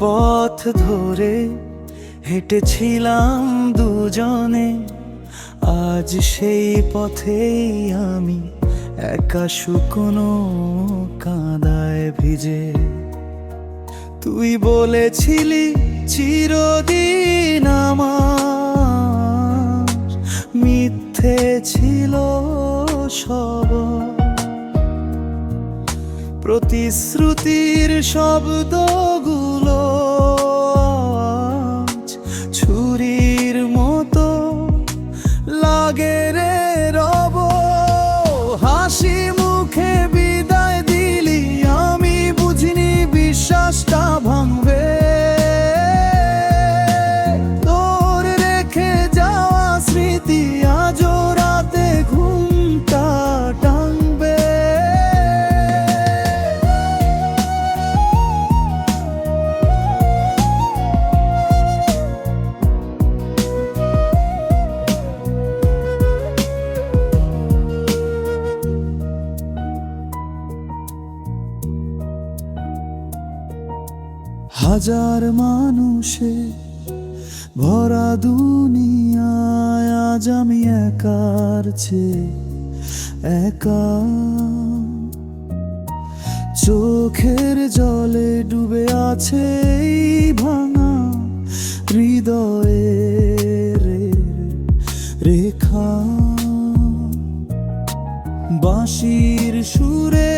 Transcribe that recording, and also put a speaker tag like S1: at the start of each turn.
S1: পথ ধরে হেঁটেছিলাম দুজনে, আজ সেই পথেই আমি একা শুকনো কাঁদায় ভিজে। তুই বলেছিলি চিরদিন আমার, মিথ্যে ছিল সব প্রতিশ্রুতির শব্দগুলো ছুরির মতো লাগে রে রব। হাসি মুখে বিদায় দিলি, আমি বুঝিনি বিশ্বাসটা ভাঙবে। তোর রেখে যাওয়া স্মৃতি হাজার মানুষে, ভরা দুনিয়ায় আজ আমি একার চেয়ে একা। চোখের জলে ডুবে আছে ভাঙা হৃদয়ের রেখা। বাঁশির সুরে